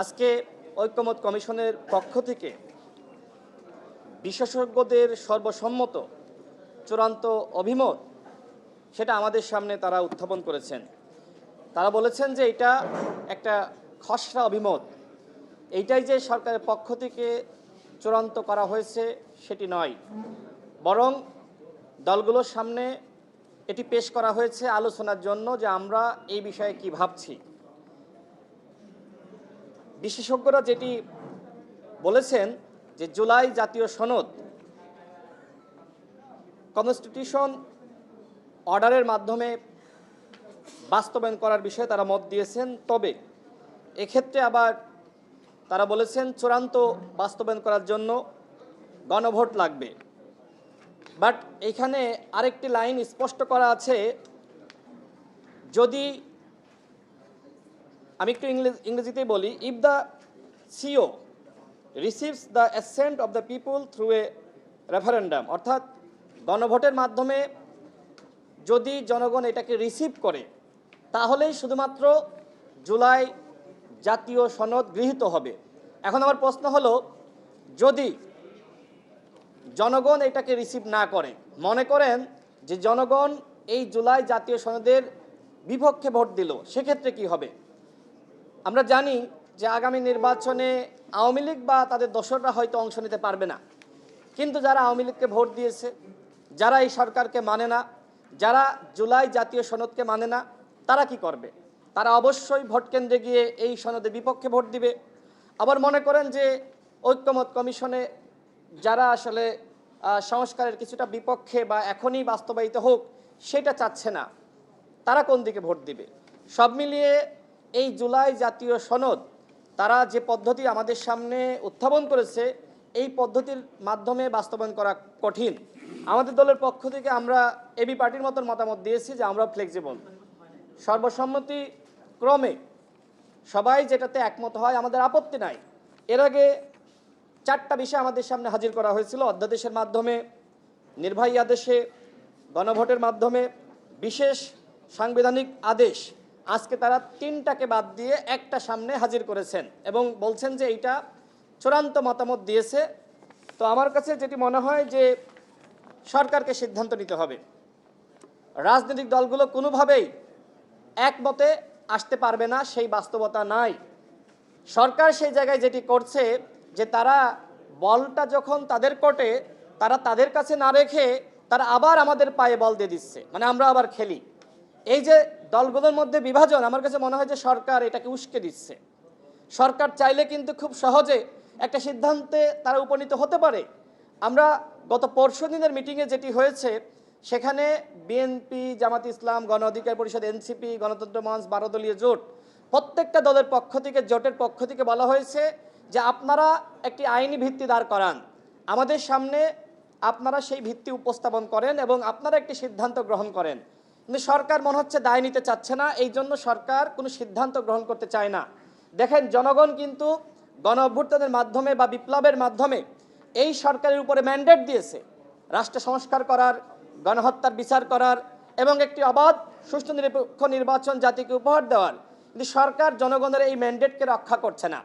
আজকে ঐক্যমত কমিশনের পক্ষ থেকে বিশেষজ্ঞদের সর্বসম্মত চূড়ান্ত অভিমত সেটা আমাদের সামনে তারা উত্থাপন করেছেন। তারা বলেছেন যে এটা একটা খসড়া অভিমত। এইটাই যে সরকারের পক্ষ থেকে চূড়ান্ত করা হয়েছে সেটি নয়। বরং দলগুলোর সামনে এটি পেশ করা হয়েছে আলোচনার জন্য যে আমরা এই বিষয়ে কি ভাবছি। বিশেষজ্ঞরা যেটি বলেছেন যে জুলাই জাতীয় সনদ কনস্টিটিউশন অর্ডারের মাধ্যমে বাস্তবায়ন করার বিষয়ে তারা মত দিয়েছেন। তবে এক্ষেত্রে আবার তারা বলেছেন, চূড়ান্ত বাস্তবায়ন করার জন্য গণভোট লাগবে। বাট এখানে আরেকটি লাইন স্পষ্ট করা আছে। যদি আমি একটু ইংরেজ ইংরেজিতেই বলি if the CEO receives the assent of the people through a referendum অর্থাৎ গণভোটের মাধ্যমে যদি জনগণ এটাকে রিসিভ করে, তাহলেই শুধুমাত্র জুলাই জাতীয় সনদ গৃহীত হবে। এখন আমার প্রশ্ন হলো, যদি জনগণ এটাকে রিসিভ না করে, মনে করেন যে জনগণ এই জুলাই জাতীয় সনদের বিপক্ষে ভোট দিল, সেক্ষেত্রে কি হবে? আমরা জানি যে আগামী নির্বাচনে আওয়ামী লীগ বা তাদের দোসররা হয়তো অংশ নিতে পারবে না। কিন্তু যারা আওয়ামী লীগকে ভোট দিয়েছে, যারা এই সরকারকে মানে না, যারা জুলাই জাতীয় সনদকে মানে না, তারা কি করবে? তারা অবশ্যই ভোট কেন্দ্রে গিয়ে এই সনদে বিপক্ষে ভোট দিবে। আবার মনে করেন যে ঐক্যমত কমিশনে যারা আসলে সংস্কারের কিছুটা বিপক্ষে বা এখনই বাস্তবায়িত হোক, সেটা চাচ্ছে না। তারা কোন দিকে ভোট দিবে? সব মিলিয়ে এই জুলাই জাতীয় সনদ, তারা যে পদ্ধতি আমাদের সামনে উত্থাপন করেছে, এই পদ্ধতির মাধ্যমে বাস্তবায়ন করা কঠিন। আমাদের দলের পক্ষ থেকে আমরা এবি পার্টির মতন মতামত দিয়েছি যে আমরা ফ্লেক্সিবল সর্বসম্মতি ক্রমে সবাই যেটাতে একমত হয়, আমাদের আপত্তি নাই। এর আগে চারটা বিষয় আমাদের সামনে হাজির করা হয়েছিল। অধ্যাদেশের মাধ্যমে, নির্বাহী আদেশে, গণভোটের মাধ্যমে, বিশেষ সাংবিধানিক আদেশ আজকে তারা তিনটাকে বাদ দিয়ে একটা সামনে হাজির করেছেন এবং বলছেন যে এইটা চূড়ান্ত মতামত দিয়েছে। তো আমার কাছে যেটি মনে হয় যে সরকারকে সিদ্ধান্ত নিতে হবে। রাজনৈতিক দলগুলো কোনোভাবেই একমতে আসতে পারবে না, সেই বাস্তবতা নাই। সরকার সেই জায়গায় যেটি করছে যে তারা বলটা যখন তাদের কোর্টে, তারা তাদের কাছে না রেখে তারা আবার আমাদের পায়ে বল দিয়ে দিচ্ছে। মানে আমরা আবার খেলি। এই যে দলগুলোর মধ্যে বিভাজন, আমার কাছে মনে হয় যে সরকার এটাকে উস্কে দিচ্ছে। সরকার চাইলে কিন্তু খুব সহজে একটা সিদ্ধান্তে তারা উপনীত হতে পারে। আমরা গত পরশু দিনের মিটিংয়ে যেটি হয়েছে, সেখানে বিএনপি জামাত ইসলাম, গণ অধিকার পরিষদ এনসিপি গণতন্ত্র মঞ্চ, বারো দলীয় জোট, প্রত্যেকটা দলের পক্ষ থেকে, জোটের পক্ষ থেকে বলা হয়েছে যে আপনারা একটি আইনি ভিত্তি দাঁড় করান। আমাদের সামনে আপনারা সেই ভিত্তি উপস্থাপন করেন এবং আপনারা একটি সিদ্ধান্ত গ্রহণ করেন। কিন্তু সরকার মনে হচ্ছে দায় নিতে চাচ্ছে না, এই জন্য সরকার কোনো সিদ্ধান্ত গ্রহণ করতে চায় না। দেখেন, জনগণ কিন্তু গণ অভ্যুত্থানের মাধ্যমে বা বিপ্লবের মাধ্যমে এই সরকারের উপরে ম্যান্ডেট দিয়েছে। রাষ্ট্র সংস্কার করার, গণহত্যার বিচার করার এবং একটি অবাধ, সুষ্ঠু, নিরপেক্ষ নির্বাচন জাতিকে উপহার দেওয়ার। কিন্তু সরকার জনগণের এই ম্যান্ডেটকে রক্ষা করছে না।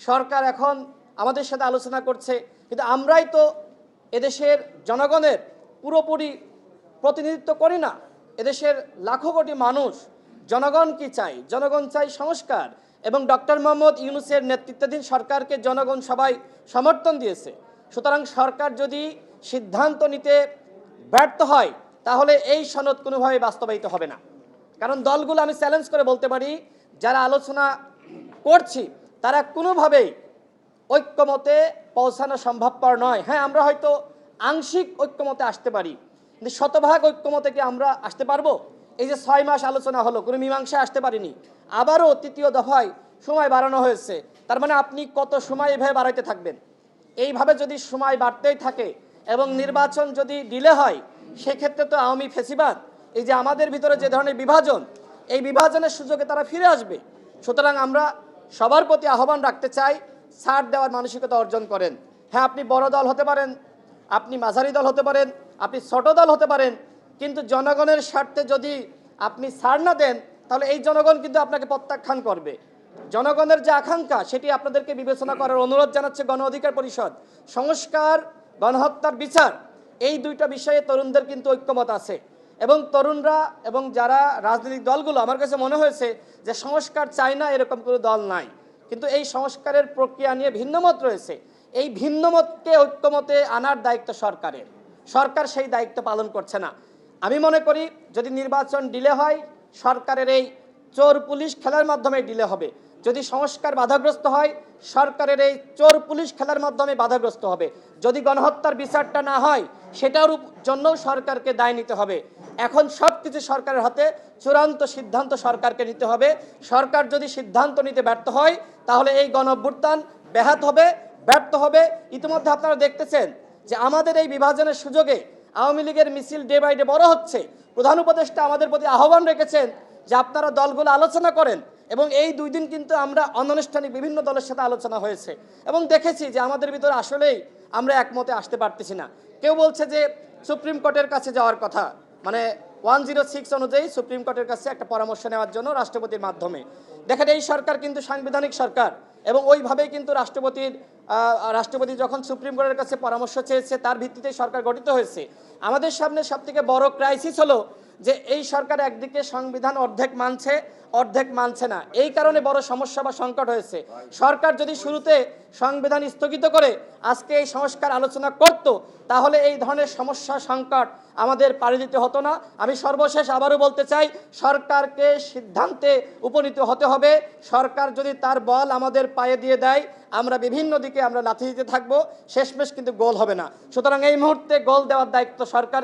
সরকার এখন আমাদের সাথে আলোচনা করছে, কিন্তু আমরাই তো এদেশের জনগণের পুরোপুরি প্রতিনিধিত্ব করি না। এদেশের লাখো কোটি মানুষ জনগণ কি চাই জনগণ চাই সংস্কার। এবং ডক্টর মোহাম্মদ ইউনুসের নেতৃত্বাধীন সরকারকে জনগণ সবাই সমর্থন দিয়েছে। সুতরাং সরকার যদি সিদ্ধান্ত নিতে ব্যর্থ হয়, তাহলে এই সনদ কোনোভাবে বাস্তবায়িত হবে না। কারণ দলগুলো আমি চ্যালেঞ্জ করে বলতে পারি, যারা আলোচনা করছি, তারা কোনোভাবেই ঐক্যমতে পৌঁছানো সম্ভবপর নয়। হ্যাঁ আমরা হয়তো আংশিক ঐক্যমতে আসতে পারি কিন্তু শতভাগ ঐক্যমতে কি আমরা আসতে পারব? এই যে ছয় মাস আলোচনা হলো, কোনো মীমাংসা আসতে পারিনি। আবারও তৃতীয় দফায় সময় বাড়ানো হয়েছে। তার মানে আপনি কত সময় এভাবে বাড়াইতে থাকবেন? এইভাবে যদি সময় বাড়তেই থাকে এবং নির্বাচন যদি ডিলে হয়, সেক্ষেত্রে তো আওয়ামী ফেসিবাদ, এই যে আমাদের ভিতরে যে ধরনের বিভাজন, এই বিভাজনের সুযোগে তারা ফিরে আসবে। সুতরাং আমরা সবার প্রতি আহ্বান রাখতে চাই, ছাড় দেওয়ার মানসিকতা অর্জন করেন। হ্যাঁ আপনি বড় দল হতে পারেন, আপনি মাঝারি দল হতে পারেন আপনি ছোট দল হতে পারেন, কিন্তু জনগণের স্বার্থে যদি আপনি ছাড় না দেন, তাহলে এই জনগণ কিন্তু আপনাকে প্রত্যাখ্যান করবে। জনগণের যে আকাঙ্ক্ষা, সেটি আপনাদেরকে বিবেচনা করার অনুরোধ জানাচ্ছে গণ অধিকার পরিষদ। সংস্কার, গণহত্যার বিচার, এই দুইটা বিষয়ে তরুণদের কিন্তু ঐক্যমত আছে। এবং তরুণরা এবং যারা রাজনৈতিক দলগুলো, আমার কাছে মনে হয়েছে যে সংস্কার চায় না এরকম কোনো দল নাই। কিন্তু এই সংস্কারের প্রক্রিয়া নিয়ে ভিন্নমত রয়েছে। এই ভিন্নমতকে ঐক্যমতে আনার দায়িত্ব সরকারের। সরকার সেই দায়িত্ব পালন করছে না। আমি মনে করি যদি নির্বাচন ডিলে হয়, সরকারের এই চোর পুলিশ খেলার মাধ্যমে ডিলে হবে। যদি সংস্কার বাধাগ্রস্ত হয়, সরকারের এই চোর পুলিশ খেলার মাধ্যমে বাধাগ্রস্ত হবে। যদি গণহত্যার বিচারটা না হয়, সেটার জন্যও সরকারকে দায় নিতে হবে। এখন সব কিছু সরকারের হাতে, চূড়ান্ত সিদ্ধান্ত সরকারকে নিতে হবে। সরকার যদি সিদ্ধান্ত নিতে ব্যর্থ হয়, তাহলে এই গণ অভ্যুত্থান ব্যাহত হবে, ব্যর্থ হবে। ইতিমধ্যে আপনারা দেখতেছেন যে আমাদের এই বিভাজনের সুযোগে আওয়ামী লীগের মিছিল ডে বাই ডে বড় হচ্ছে। প্রধান উপদেষ্টা আমাদের প্রতি আহ্বান রেখেছেন যে আপনারা দলগুলো আলোচনা করেন এবং এই দুই দিন কিন্তু আমরা অনানুষ্ঠানিক বিভিন্ন দলের সাথে আলোচনা হয়েছে। এবং দেখেছি যে আমাদের ভিতরে আসলেই আমরা একমতে আসতে পারতেছি না। কেউ বলছে যে সুপ্রিম কোর্টের কাছে যাওয়ার কথা। মানে ওয়ান জিরো সিক্স অনুযায়ী সুপ্রিম কোর্টের কাছে একটা পরামর্শ নেওয়ার জন্য রাষ্ট্রপতির মাধ্যমে। দেখেন, এই সরকার কিন্তু সাংবিধানিক সরকার এবং ওইভাবেই কিন্তু রাষ্ট্রপতির রাষ্ট্রপতি যখন সুপ্রিম কোর্টের কাছে পরামর্শ চেয়েছে, তার ভিত্তিতে সরকার গঠিত হয়েছে। আমাদের সামনে সবথেকে বড় ক্রাইসিস হলো যে এই সরকার একদিকে সংবিধান অর্ধেক মানছে অর্ধেক মানছে না। এই কারণে বড় সমস্যা বা সংকট হয়েছে। সরকার যদি শুরুতে সংবিধান স্থগিত করে আজকে এই সংস্কার আলোচনা করত, তাহলে এই ধরনের সমস্যা, সংকট আমাদের পাড়ি দিতে হতো না। আমি সর্বশেষ আবারও বলতে চাই, সরকারকে সিদ্ধান্তে উপনীত হতে হবে। সরকার যদি তার বল আমাদের পায়ে দিয়ে দেয়, আমরা বিভিন্ন দিকে আমরা লাথি দিতে থাকব। শেষমেশ কিন্তু গোল হবে না। সুতরাং এই মুহূর্তে গোল দেওয়ার দায়িত্ব সরকার।